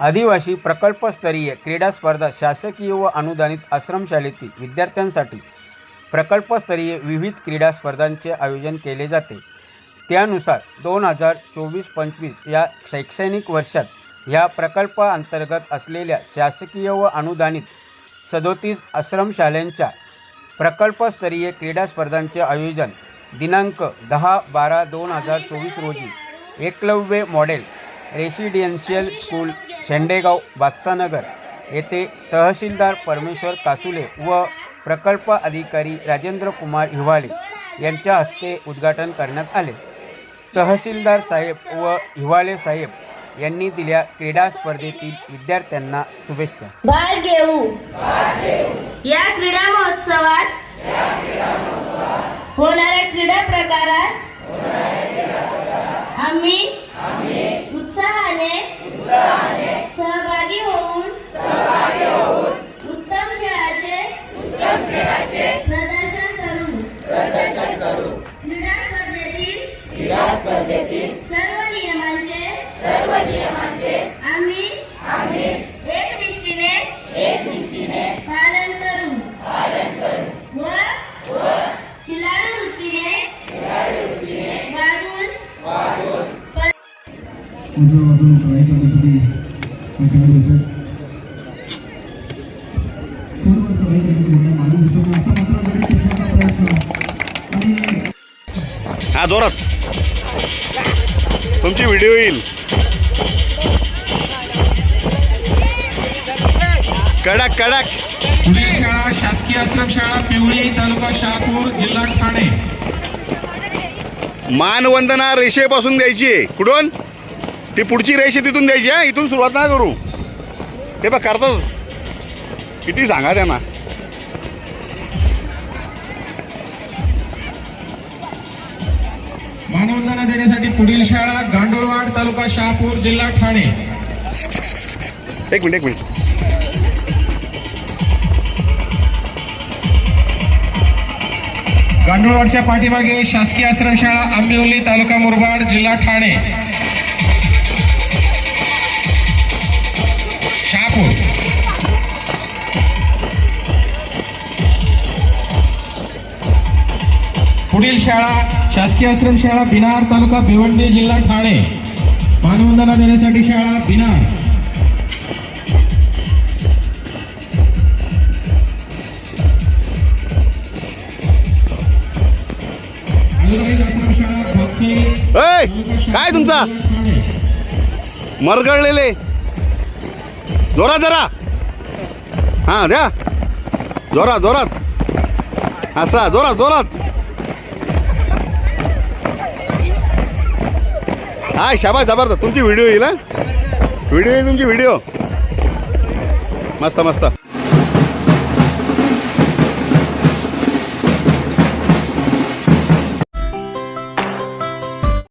आदिवासी प्रकल्पस्तरीय क्रीडा स्पर्धा शासकीय व अनुदानित आश्रमशाळेतील विद्यार्थ्यांसाठी प्रकल्पस्तरीय विविध क्रीडा स्पर्धांचे आयोजन केले जाते. त्यानुसार दोन हजार चोवीस पंचवीस या शैक्षणिक वर्षात ह्या प्रकल्पाअंतर्गत असलेल्या शासकीय व अनुदानित सदोतीस आश्रमशाळांच्या प्रकल्पस्तरीय क्रीडा स्पर्धांचे आयोजन दिनांक दहा बारा दोन हजार चोवीस रोजी Eklavya model residential school Shendegaon Badshanagar येथे तहसीलदार परमेश्वर कासुले व प्रकल्प अधिकारी राजेंद्र कुमार हिवाळे यांच्या हस्ते उद्घाटन करण्यात आले. तहसीलदार साहेब व हिवाळे साहेब यांनी दिल्या क्रीडा स्पर्धेतील विद्यार्थ्यांना शुभेच्छा. भाग घेऊ. या क्रीडा महोत्सवात होणाऱ्या क्रीडा प्रकारात आम्ही नियमांचे आम्ही एक दृष्टीने पालन करू व खिलाडू वृत्तीने वागून पर- उजव्यामधून राईट बाजूने खेळाडू येतात थोडंसं राईट बाजूने मागे उचलून असा मात्र लगेच खेचण्याचा प्रयत्न आणि हा जोरात तुमची व्हिडिओ येईल. कडक कडक. पुढील शाळा शासकीय आश्रमशाळा पिवळी तालुका शहापूर जिल्हा ठाणे. मानवंदना रेषेपासून द्यायची आहे. कुठून? ती पुढची रेषे तिथून द्यायची आहे इथून सुरुवात नाही करू. ते बघ करतात किती सांगा त्यांना. मानवंदना देण्यासाठी पुढील शाळा गांडोळवाड तालुका शहापूर जिल्हा ठाणे. एक मिनिट एक मिनिट. गांडोळवाडच्या पाठीमागे शासकीय आश्रमशाळा आंबिवली तालुका मुरबाड जिल्हा ठाणे. पुढील शाळा शासकीय आश्रमशाळा बिनार तालुका भिवंडी जिल्हा ठाणे. मानवंदना देण्यासाठी शाळा बिनार. काय तुमचा? मरगळलेले. जोरात जरा. हा द्या. जोरात जोरात. असा जोरात जोरात. हा शाबा जबरदस्त. तुमची व्हिडिओ येईल व्हिडिओ येईल तुमची व्हिडिओ मस्त मस्त.